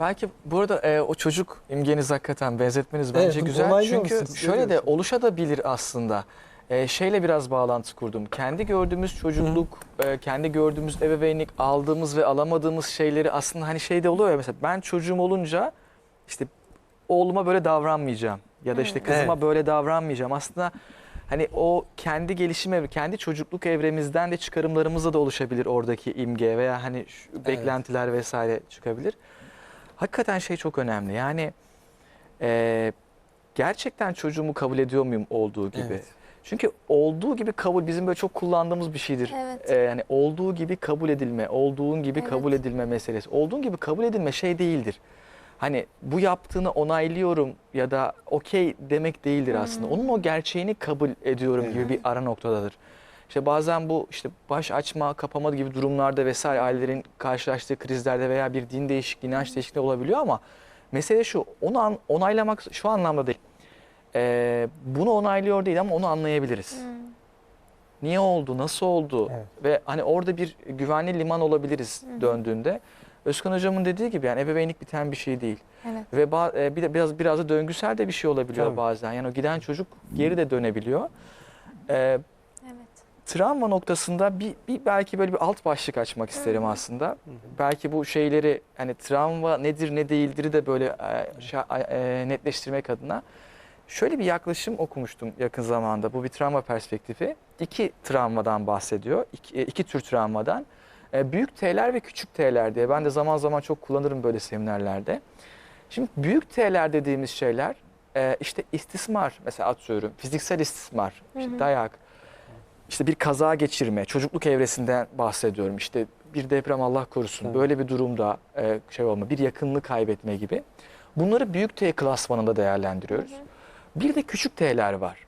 Belki bu arada e, o çocuk imgeniz hakikaten benzetmeniz bence Evet, güzel. onaylıyor Çünkü musunuz? şöyle de Görüyorsunuz. oluşabilir aslında. E, şeyle biraz bağlantı kurdum. Kendi gördüğümüz çocukluk, e, kendi gördüğümüz ebeveynlik, aldığımız ve alamadığımız şeyleri aslında hani şeyde oluyor ya mesela ben çocuğum olunca işte oğluma böyle davranmayacağım ya da işte kızıma Evet. böyle davranmayacağım. Aslında hani o kendi gelişim evre, kendi çocukluk evremizden de çıkarımlarımızla da oluşabilir oradaki imge veya hani şu beklentiler vesaire çıkabilir. Hakikaten şey çok önemli. Yani e, gerçekten çocuğumu kabul ediyor muyum olduğu gibi? Evet. Çünkü olduğu gibi kabul bizim böyle çok kullandığımız bir şeydir. Evet. E, yani olduğu gibi kabul edilme, olduğun gibi Evet. kabul edilme meselesi. Olduğun gibi kabul edilme şey değildir. Hani bu yaptığını onaylıyorum ya da okey demek değildir aslında. Onun o gerçeğini kabul ediyorum gibi bir ara noktadadır. İşte bazen bu işte baş açma, kapama gibi durumlarda vesaire ailelerin karşılaştığı krizlerde veya bir din değişikliği, inanç değişikliği olabiliyor ama mesele şu, onu an- onaylamak şu anlamda değil. Ee, bunu onaylıyor değil ama onu anlayabiliriz. Niye oldu, nasıl oldu Evet. ve hani orada bir güvenli liman olabiliriz döndüğünde. Özkan hocamın dediği gibi yani ebeveynlik biten bir şey değil. Evet. Ve e, bir de biraz biraz da döngüsel de bir şey olabiliyor Tabii. bazen. Yani o giden çocuk geri de dönebiliyor. Ee. Travma noktasında bir, bir belki böyle bir alt başlık açmak isterim aslında. Belki bu şeyleri hani travma nedir ne değildir de böyle e, şa- e, netleştirmek adına şöyle bir yaklaşım okumuştum yakın zamanda. Bu bir travma perspektifi. İki travmadan bahsediyor. İki, e, iki tür travmadan. E, büyük T'ler ve küçük T'ler diye. Ben de zaman zaman çok kullanırım böyle seminerlerde. Şimdi büyük T'ler dediğimiz şeyler e, işte istismar mesela atıyorum fiziksel istismar, işte dayak, işte bir kaza geçirme, çocukluk evresinden bahsediyorum. İşte bir deprem Allah korusun Evet. böyle bir durumda e, şey olma, bir yakınını kaybetme gibi. Bunları büyük T klasmanında değerlendiriyoruz. Bir de küçük T'ler var.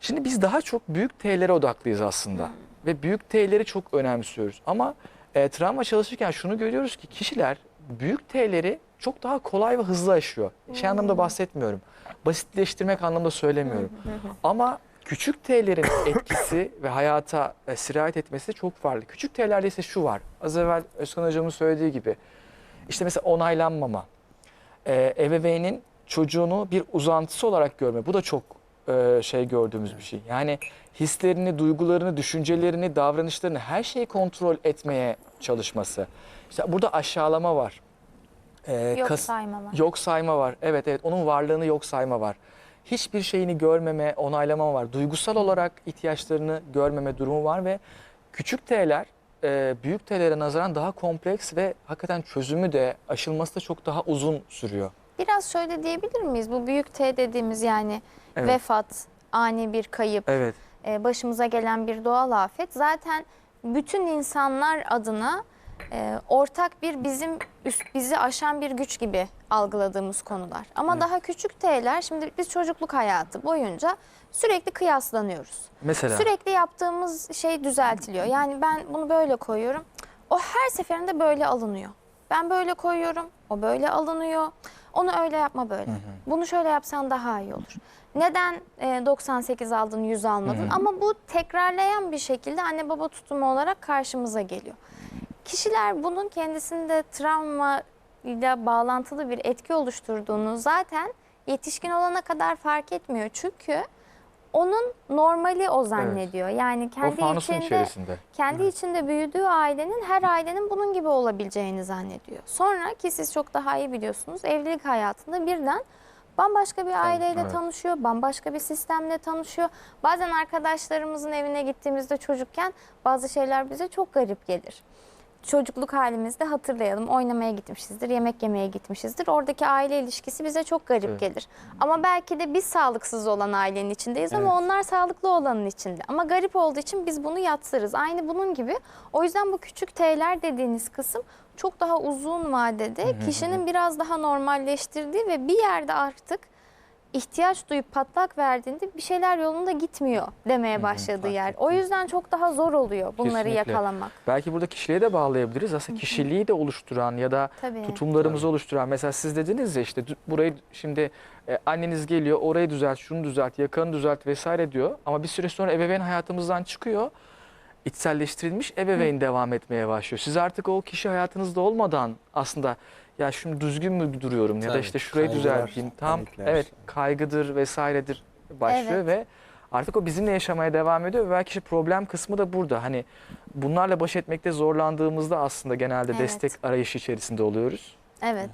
Şimdi biz daha çok büyük T'lere odaklıyız aslında. Ve büyük T'leri çok önemsiyoruz. Ama e, travma çalışırken şunu görüyoruz ki kişiler büyük T'leri çok daha kolay ve hızlı aşıyor. Şey anlamda bahsetmiyorum. Basitleştirmek anlamda söylemiyorum. Ama küçük T'lerin etkisi ve hayata e, sirayet etmesi çok farklı. Küçük T'lerde ise şu var. Az evvel Özkan Hocam'ın söylediği gibi. İşte mesela onaylanmama. E, ebeveynin çocuğunu bir uzantısı olarak görme. Bu da çok e, şey gördüğümüz bir şey. Yani hislerini, duygularını, düşüncelerini, davranışlarını her şeyi kontrol etmeye çalışması. İşte burada aşağılama var. E, Yok sayma var. Yok sayma var. Evet evet onun varlığını yok sayma var. Hiçbir şeyini görmeme, onaylama var. Duygusal olarak ihtiyaçlarını görmeme durumu var ve küçük T'ler e, büyük T'lere nazaran daha kompleks ve hakikaten çözümü de aşılması da çok daha uzun sürüyor. Biraz şöyle diyebilir miyiz? Bu büyük T dediğimiz yani Evet. vefat, ani bir kayıp, Evet. e, başımıza gelen bir doğal afet zaten bütün insanlar adına e, ortak bir bizim üst bizi aşan bir güç gibi algıladığımız konular. Ama daha küçük T'ler şimdi biz çocukluk hayatı boyunca sürekli kıyaslanıyoruz. Mesela. Sürekli yaptığımız şey düzeltiliyor. Yani ben bunu böyle koyuyorum. O her seferinde böyle alınıyor. Ben böyle koyuyorum. O böyle alınıyor. Onu öyle yapma böyle. Bunu şöyle yapsan daha iyi olur. Neden e, 98 aldın 100 almadın? Ama bu tekrarlayan bir şekilde anne baba tutumu olarak karşımıza geliyor. Kişiler bunun kendisinde travma ile bağlantılı bir etki oluşturduğunu zaten yetişkin olana kadar fark etmiyor. Çünkü onun normali o zannediyor. Yani o kendi içinde içerisinde. kendi içinde büyüdüğü ailenin her ailenin bunun gibi olabileceğini zannediyor. Sonra ki siz çok daha iyi biliyorsunuz evlilik hayatında birden bambaşka bir aileyle evet. tanışıyor, bambaşka bir sistemle tanışıyor. Bazen arkadaşlarımızın evine gittiğimizde çocukken bazı şeyler bize çok garip gelir. Çocukluk halimizde hatırlayalım. Oynamaya gitmişizdir, yemek yemeye gitmişizdir. Oradaki aile ilişkisi bize çok garip Evet. gelir. Ama belki de biz sağlıksız olan ailenin içindeyiz ama Evet. onlar sağlıklı olanın içinde. Ama garip olduğu için biz bunu yatsırız. Aynı bunun gibi. O yüzden bu küçük T'ler dediğiniz kısım çok daha uzun vadede kişinin biraz daha normalleştirdiği ve bir yerde artık ihtiyaç duyup patlak verdiğinde bir şeyler yolunda gitmiyor demeye başladığı yer. O yüzden çok daha zor oluyor bunları Kesinlikle. yakalamak. Belki burada kişiliğe de bağlayabiliriz. Aslında kişiliği de oluşturan ya da Tabii. tutumlarımızı oluşturan. Mesela siz dediniz ya işte burayı şimdi e, anneniz geliyor orayı düzelt, şunu düzelt, yakanı düzelt vesaire diyor. Ama bir süre sonra ebeveyn hayatımızdan çıkıyor. İçselleştirilmiş ebeveyn devam etmeye başlıyor. Siz artık o kişi hayatınızda olmadan aslında ya şimdi düzgün mü duruyorum ya da Tabii, işte şurayı kaygılar, düzelteyim. Tam panikler. evet kaygıdır vesairedir başlıyor Evet. ve artık o bizimle yaşamaya devam ediyor ve belki işte problem kısmı da burada. Hani bunlarla baş etmekte zorlandığımızda aslında genelde Evet. destek arayışı içerisinde oluyoruz. Evet.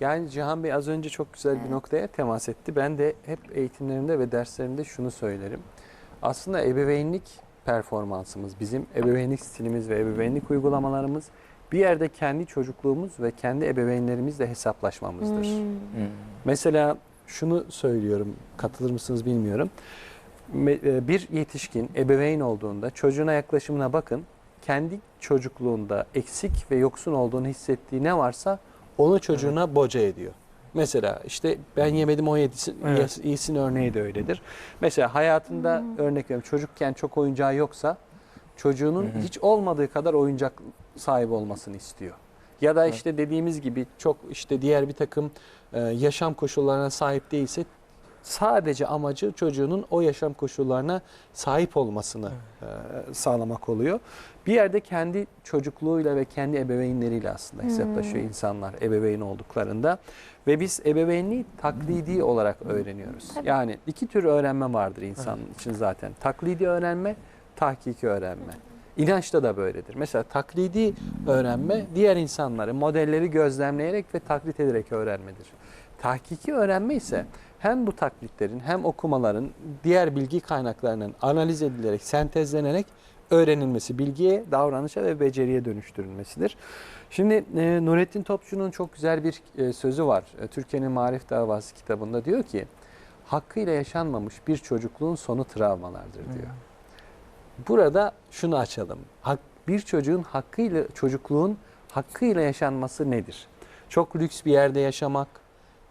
Yani Cihan Bey az önce çok güzel Evet. bir noktaya temas etti. Ben de hep eğitimlerimde ve derslerimde şunu söylerim. Aslında ebeveynlik performansımız, bizim ebeveynlik stilimiz ve ebeveynlik uygulamalarımız bir yerde kendi çocukluğumuz ve kendi ebeveynlerimizle hesaplaşmamızdır. Hmm. Mesela şunu söylüyorum, katılır mısınız bilmiyorum. E, Bir yetişkin ebeveyn olduğunda çocuğuna yaklaşımına bakın. Kendi çocukluğunda eksik ve yoksun olduğunu hissettiği ne varsa onu çocuğuna boca ediyor. Mesela işte ben yemedim o yedisi, Evet. iyisin örneği de öyledir. Mesela hayatında örnek veriyorum çocukken çok oyuncağı yoksa çocuğunun Hı hı. hiç olmadığı kadar oyuncak sahibi olmasını istiyor. Ya da Evet. işte dediğimiz gibi çok işte diğer bir takım e, yaşam koşullarına sahip değilse sadece amacı çocuğunun o yaşam koşullarına sahip olmasını e, sağlamak oluyor. Bir yerde kendi çocukluğuyla ve kendi ebeveynleriyle aslında hesaplaşıyor Hmm. insanlar ebeveyn olduklarında ve biz ebeveynliği taklidi olarak öğreniyoruz. Tabii. Yani iki tür öğrenme vardır insan için zaten. Taklidi öğrenme, tahkiki öğrenme. İnançta da böyledir. Mesela taklidi öğrenme diğer insanları, modelleri gözlemleyerek ve taklit ederek öğrenmedir. Tahkiki öğrenme ise hem bu taklitlerin hem okumaların diğer bilgi kaynaklarının analiz edilerek, sentezlenerek öğrenilmesi, bilgiye, davranışa ve beceriye dönüştürülmesidir. Şimdi e, Nurettin Topçu'nun çok güzel bir e, sözü var. E, Türkiye'nin Marif Davası kitabında diyor ki, hakkıyla yaşanmamış bir çocukluğun sonu travmalardır diyor. Burada şunu açalım. Hak, bir çocuğun hakkıyla çocukluğun hakkıyla yaşanması nedir? Çok lüks bir yerde yaşamak,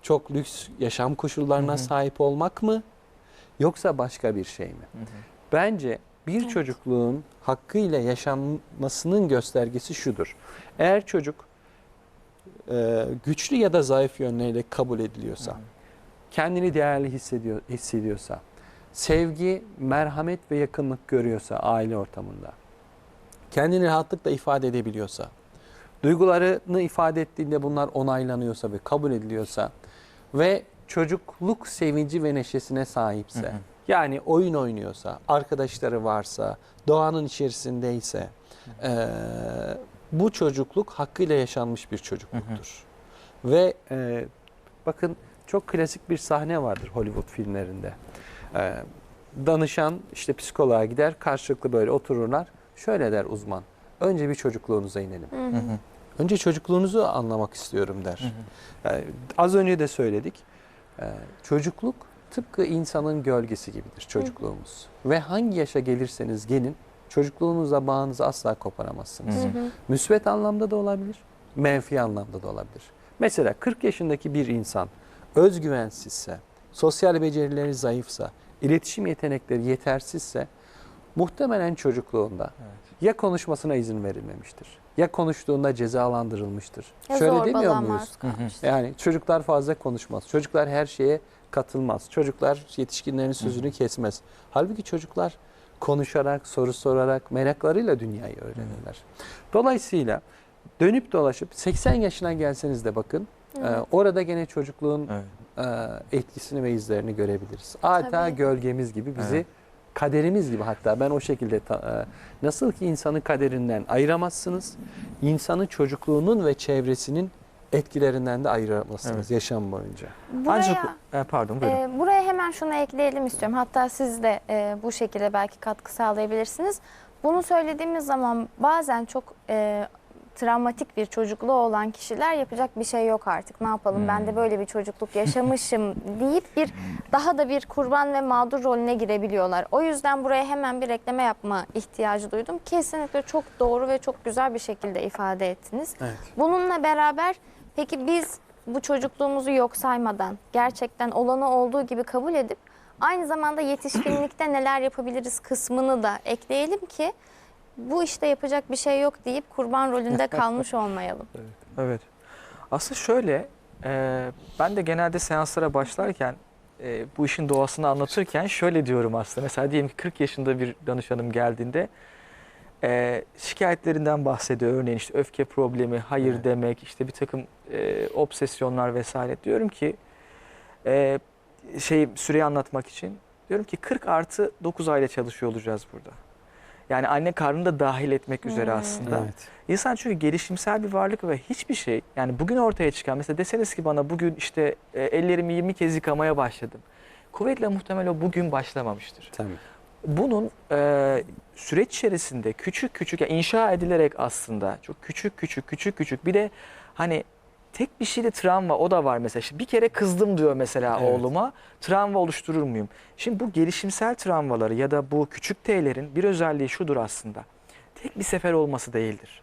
çok lüks yaşam koşullarına Hı hı. sahip olmak mı? Yoksa başka bir şey mi? Bence bir Evet. çocukluğun hakkıyla yaşanmasının göstergesi şudur. Eğer çocuk e, güçlü ya da zayıf yönleriyle kabul ediliyorsa, kendini değerli hissediyor, hissediyorsa, sevgi, merhamet ve yakınlık görüyorsa aile ortamında, kendini rahatlıkla ifade edebiliyorsa, duygularını ifade ettiğinde bunlar onaylanıyorsa ve kabul ediliyorsa ve çocukluk sevinci ve neşesine sahipse, Hı hı. yani oyun oynuyorsa, arkadaşları varsa, doğanın içerisindeyse, eee, bu çocukluk hakkıyla yaşanmış bir çocukluktur. Ve eee, bakın çok klasik bir sahne vardır Hollywood filmlerinde. Eee, danışan işte psikoloğa gider, karşılıklı böyle otururlar. Şöyle der uzman, önce bir çocukluğunuza inelim. Hı hı. Önce çocukluğunuzu anlamak istiyorum der. Yani az önce de söyledik. Ee, çocukluk tıpkı insanın gölgesi gibidir çocukluğumuz. Ve hangi yaşa gelirseniz gelin çocukluğunuzla bağınızı asla koparamazsınız. Hı Hı hı. Müsbet anlamda da olabilir, menfi anlamda da olabilir. Mesela 40 yaşındaki bir insan özgüvensizse, sosyal becerileri zayıfsa, iletişim yetenekleri yetersizse muhtemelen çocukluğunda Evet. ya konuşmasına izin verilmemiştir ya konuştuğunda cezalandırılmıştır. Ya Şöyle demiyor muyuz? Yani çocuklar fazla konuşmaz. Çocuklar her şeye katılmaz. Çocuklar yetişkinlerin sözünü kesmez. Halbuki çocuklar konuşarak, soru sorarak, meraklarıyla dünyayı öğrenirler. Dolayısıyla dönüp dolaşıp 80 yaşına gelseniz de bakın e, Evet. orada gene çocukluğun Evet. E, etkisini ve izlerini görebiliriz. Adeta Tabii. gölgemiz gibi bizi Evet. kaderimiz gibi hatta ben o şekilde ta- e, nasıl ki insanı kaderinden ayıramazsınız, insanı çocukluğunun ve çevresinin etkilerinden de ayıramazsınız Evet. yaşam boyunca. Buraya, Ancak e, pardon buyurun. e, buraya hemen şunu ekleyelim istiyorum. Hatta siz de e, bu şekilde belki katkı sağlayabilirsiniz. Bunu söylediğimiz zaman bazen çok e, travmatik bir çocukluğu olan kişiler yapacak bir şey yok artık. Ne yapalım ben de Hmm. böyle bir çocukluk yaşamışım deyip bir daha da bir kurban ve mağdur rolüne girebiliyorlar. O yüzden buraya hemen bir ekleme yapma ihtiyacı duydum. Kesinlikle çok doğru ve çok güzel bir şekilde ifade ettiniz. Evet. Bununla beraber peki biz bu çocukluğumuzu yok saymadan gerçekten olanı olduğu gibi kabul edip aynı zamanda yetişkinlikte neler yapabiliriz kısmını da ekleyelim ki bu işte yapacak bir şey yok deyip kurban rolünde kalmış olmayalım. Evet. Aslında şöyle, e, ben de genelde seanslara başlarken e, bu işin doğasını anlatırken şöyle diyorum aslında. Mesela diyelim ki 40 yaşında bir danışanım geldiğinde e, şikayetlerinden bahsediyor. Örneğin işte öfke problemi, hayır Evet. demek, işte bir takım e, obsesyonlar vesaire. Diyorum ki e, şey süreyi anlatmak için diyorum ki 40 artı 9 ayda çalışıyor olacağız burada. Yani anne karnını da dahil etmek üzere Hmm. aslında. Evet. İnsan çünkü gelişimsel bir varlık ve hiçbir şey yani bugün ortaya çıkan mesela deseniz ki bana bugün işte e, ellerimi 20 kez yıkamaya başladım. Kuvvetle muhtemel o bugün başlamamıştır. Tabii. Bunun e, süreç içerisinde küçük küçük yani inşa edilerek aslında çok küçük küçük küçük küçük bir de hani tek bir şeyde travma o da var mesela. İşte bir kere kızdım diyor mesela Evet. oğluma. Travma oluşturur muyum? Şimdi bu gelişimsel travmaları ya da bu küçük T'lerin bir özelliği şudur aslında. Tek bir sefer olması değildir.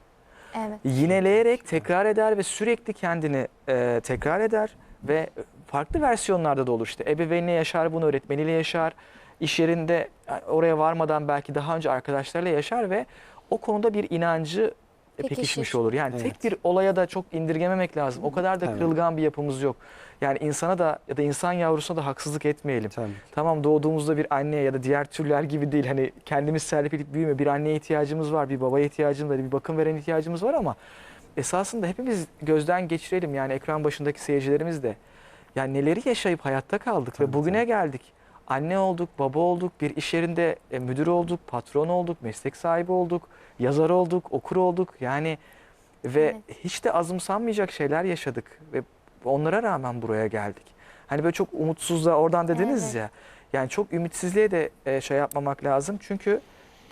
Evet. Yineleyerek tekrar eder ve sürekli kendini e, tekrar eder ve farklı versiyonlarda da olur işte. Ebeveynle yaşar bunu, öğretmeniyle yaşar. iş yerinde e, oraya varmadan belki daha önce arkadaşlarıyla yaşar ve o konuda bir inancı. Pekişmiş olur. Yani Evet. tek bir olaya da çok indirgememek lazım. O kadar da Evet. kırılgan bir yapımız yok. Yani insana da ya da insan yavrusuna da haksızlık etmeyelim. Tabii. Tamam doğduğumuzda bir anneye ya da diğer türler gibi değil. Hani kendimiz serpilip büyüme. Bir anneye ihtiyacımız var, bir babaya ihtiyacımız var, bir bakım veren ihtiyacımız var ama esasında hepimiz gözden geçirelim. Yani ekran başındaki seyircilerimiz de. Yani neleri yaşayıp hayatta kaldık Tabii, ve bugüne geldik. Anne olduk, baba olduk, bir iş yerinde e, müdür olduk, patron olduk, meslek sahibi olduk, yazar olduk, okur olduk. Yani ve Evet. hiç de azımsanmayacak şeyler yaşadık ve onlara rağmen buraya geldik. Hani böyle çok umutsuzluğa oradan dediniz Evet. ya. Yani çok ümitsizliğe de e, şey yapmamak lazım. Çünkü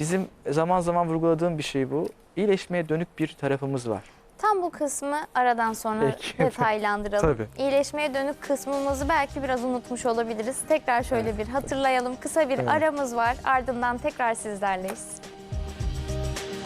bizim zaman zaman vurguladığım bir şey bu. İyileşmeye dönük bir tarafımız var. Tam bu kısmı aradan sonra Peki. detaylandıralım. Tabii. İyileşmeye dönük kısmımızı belki biraz unutmuş olabiliriz. Tekrar şöyle bir hatırlayalım. Kısa bir Evet. aramız var. Ardından tekrar sizlerleyiz.